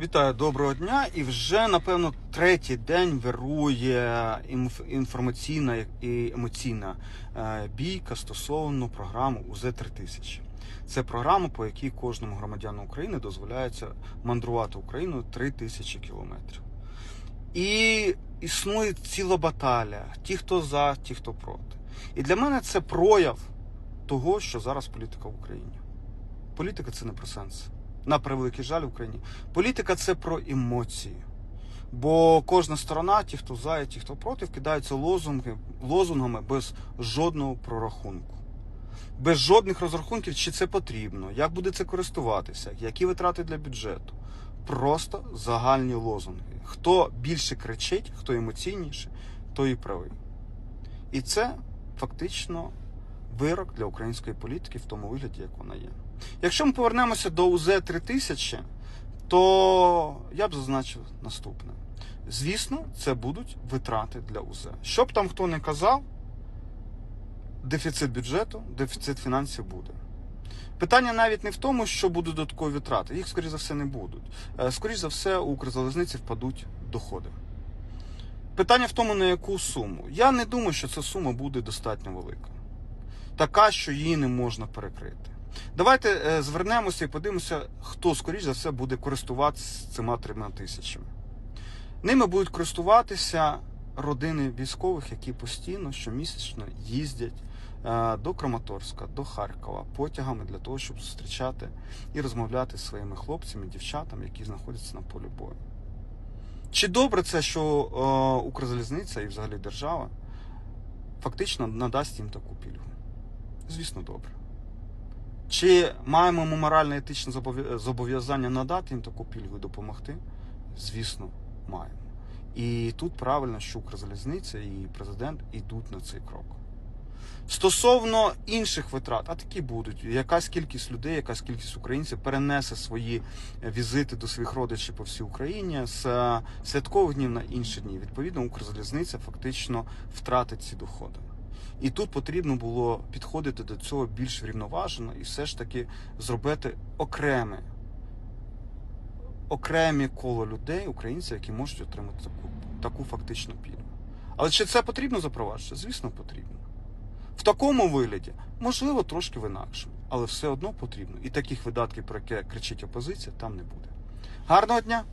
Вітаю, доброго дня. І вже напевно третій день вирує інформаційна і емоційна е, бійка стосовно програми УЗ 3000 Це програма, по якій кожному громадяну України дозволяється мандрувати Україною 3000 кілометрів. І існує ціла баталія: ті, хто за, ті, хто проти. І для мене це прояв того, що зараз політика в Україні. Політика це не про сенс. На превеликий жаль в Україні. Політика це про емоції. Бо кожна сторона, ті, хто за, ті, хто проти, кидаються лозунги, лозунгами без жодного прорахунку. Без жодних розрахунків, чи це потрібно, як буде це користуватися, які витрати для бюджету. Просто загальні лозунги. Хто більше кричить, хто емоційніше, той і правий. І це фактично вирок для української політики в тому вигляді, як вона є. Якщо ми повернемося до УЗ 3000, то я б зазначив наступне. Звісно, це будуть витрати для УЗ. Що б там хто не казав, дефіцит бюджету, дефіцит фінансів буде. Питання навіть не в тому, що будуть додаткові витрати. Їх, скоріш за все, не будуть. Е, Скоріш за все, у Укрзалізниці впадуть доходи. Питання в тому, на яку суму. Я не думаю, що ця сума буде достатньо велика. Така, що її не можна перекрити. Давайте е, звернемося і подивимося, хто, скоріш за все, буде користуватися цими трьома тисячами. Ними будуть користуватися родини військових, які постійно щомісячно їздять е, до Краматорська, до Харкова потягами для того, щоб зустрічати і розмовляти зі своїми хлопцями, дівчатами, які знаходяться на полі бою. Чи добре це, що е, Укрзалізниця і взагалі держава фактично надасть їм таку пільгу? Звісно, добре. Чи маємо ми моральне етичне зобов'язання надати їм таку пільгу і допомогти? Звісно, маємо. І тут правильно, що Укрзалізниця і президент йдуть на цей крок. Стосовно інших витрат, а такі будуть. Якась кількість людей, якась кількість українців перенесе свої е, візити до своїх родичів по всій Україні з е, святкових днів на інші дні. Відповідно, Укрзалізниця фактично втратить ці доходи. І тут потрібно було підходити до цього більш врівноважено і все ж таки зробити окреме, окремі коло людей, українців, які можуть отримати таку, таку фактичну пільгу. Але чи це потрібно запроваджувати? Звісно, потрібно. В такому вигляді, можливо, трошки в інакшому, але все одно потрібно. І таких видатків, про яке кричить опозиція, там не буде. Гарного дня!